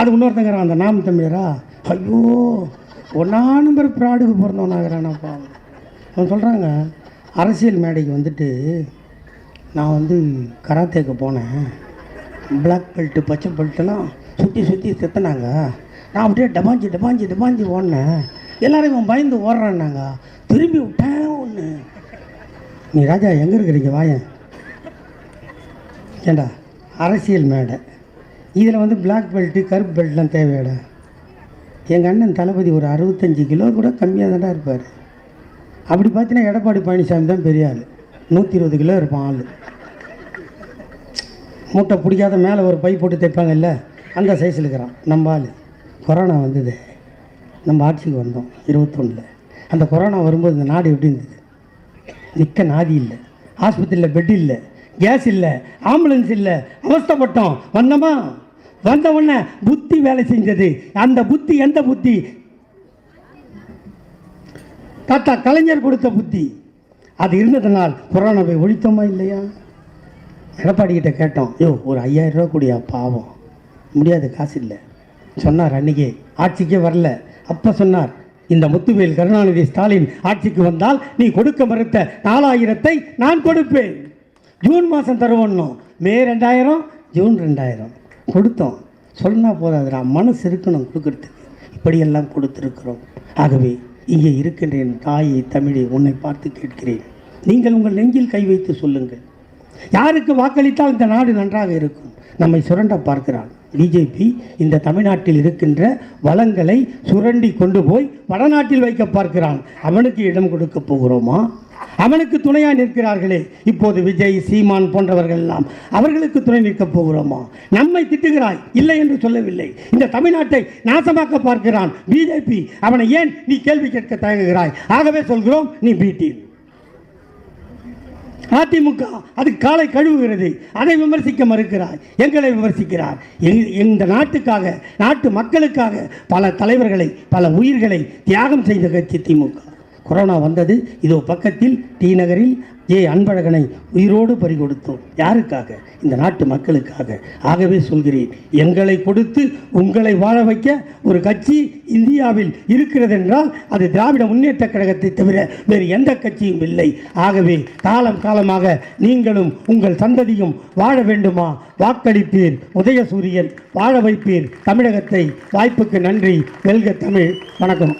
அது இன்னொருத்தங்கிறான் அந்த நாம் தம்பியரா? ஐயோ ஒன்றா நம்பர் ப்ராடுக்கு பிறந்தவனாகிறானப்பா அவன் சொல்கிறாங்க அரசியல் மேடைக்கு வந்துட்டு நான் வந்து கராத்தேக்கு போனேன். பிளாக் பெல்ட்டு பச்சை பெல்ட்டெல்லாம் சுற்றி சுற்றி செத்துனாங்க. நான் அப்படியே டபாஞ்சி டபாஞ்சி டபாஞ்சி ஓடினேன். எல்லோரும் இவன் பயந்து ஓடுறான்னாங்க. திரும்பி விட்டேன் ஒன்று நீ ராஜா எங்கே இருக்கிறீங்க வாயேன்? ஏண்டா அரசியல் மேடை. இதில் வந்து பிளாக் பெல்ட்டு கருப்பு பெல்ட்லாம் தேவையாடா? எங்கள் அண்ணன் தளபதி ஒரு அறுபத்தஞ்சு கிலோ கூட கம்மியாக தான்டா இருப்பார். அப்படி பார்த்தீங்கன்னா எடப்பாடி பழனிசாமி தான் பெரிய ஆள். நூற்றி இருபது கிலோ இருப்பான் ஆள். மூட்டை பிடிக்காத மேலே ஒரு பை போட்டு தைப்பாங்கல்ல அந்த சைஸில் இருக்கிறான். நம்ம ஆள். கொரோனா வந்தது. நம்ம ஆட்சிக்கு வந்தோம் இருபத்தொன்னில். அந்த கொரோனா வரும்போது இந்த நாடு எப்படி இருந்தது? நிற்க நாதி இல்லை. ஆஸ்பத்திரியில் பெட் இல்லை. கேஸ் இல்லை. ஆம்புலன்ஸ் இல்லை. அவஸ்தப்பட்டோம். வந்தோமா? வந்த உடனே புத்தி வேலை செஞ்சது. அந்த புத்தி எந்த புத்தி? தாத்தா கலைஞர் கொடுத்த புத்தி. அது இருந்ததுனால் கொரோனாவை ஒழித்தோமா இல்லையா? எடப்பாடி கிட்ட கேட்டோம் ஐயோ ஒரு ஐயாயிரம் ரூபா கூடியா பாவம். முடியாது காசு இல்லை. சொன்னார் அன்னைக்கே ஆட்சிக்கே வரல. அப்போ சொன்னார் இந்த முத்துவேல் கருணாநிதி ஸ்டாலின் ஆட்சிக்கு வந்தால் நீ கொடுக்க மறுத்த நாலாயிரத்தை நான் கொடுப்பேன். ஜூன் மாதம் தருவோன்னும். மே ரெண்டாயிரம் ஜூன் ரெண்டாயிரம். கொடுத்தோம். சொன்னால் போதாதுடா மனசு இருக்கணும் கொடுக்கறதுக்கு. இப்படியெல்லாம் கொடுத்துருக்கிறோம். ஆகவே இங்கே இருக்கின்ற என் தாயை தமிழை உன்னை பார்த்து கேட்கிறேன். நீங்கள் உங்கள் நெஞ்சில் கை வைத்து சொல்லுங்கள். யாருக்கு வாக்களித்தால் இந்த நாடு நன்றாக இருக்கும்? நம்மை சுரண்ட பார்க்கிறான். பிஜேபி இந்த தமிழ்நாட்டில் இருக்கின்ற வளங்களை சுரண்டி கொண்டு போய் வடநாட்டில் வைக்க பார்க்கிறான். அவனுக்கு இடம் கொடுக்க போகிறோமா? அவனுக்கு துணையா நிற்கிறார்களே. இப்போது விஜய் சீமான் போன்றவர்கள் எல்லாம் அவர்களுக்கு துணை நிற்கப் போகிறோமா? நம்மை திட்டுகிறாய் இல்லை என்று சொல்லவில்லை. இந்த தமிழ்நாட்டை நாசமாக்க பார்க்கிறான் பிஜேபி அவனை ஏன் நீ கேள்வி கேட்க தயங்குகிறாய்? ஆகவே சொல்கிறோம் நீ பீட்டி அதிமுக அது காலை கழுவுகிறது. அதை விமர்சிக்க மறுக்கிறார் எங்களை விமர்சிக்கிறார். எங்- இந்த நாட்டுக்காக நாட்டு மக்களுக்காக பல தலைவர்களை பல உயிர்களை தியாகம் செய்த கட்சி திமுக. கொரோனா வந்தது இதோ பக்கத்தில் டி நகரில் ஏ அன்பழகனை உயிரோடு பறிகொடுத்தோம். யாருக்காக? இந்த நாட்டு மக்களுக்காக. ஆகவே சொல்கிறேன் எங்களை கொடுத்து உங்களை வாழ வைக்க ஒரு கட்சி இந்தியாவில் இருக்கிறது என்றால் அது திராவிட முன்னேற்ற கழகத்தை தவிர வேறு எந்த கட்சியும் இல்லை. ஆகவே காலம் காலமாக நீங்களும் உங்கள் சந்ததியும் வாழ வேண்டுமா? வாக்களிப்பீர் உதயசூரியன் வாழ வைப்பீர் தமிழகத்தை வாய்ப்புக்கு நன்றி. வெல்க தமிழ். வணக்கம்.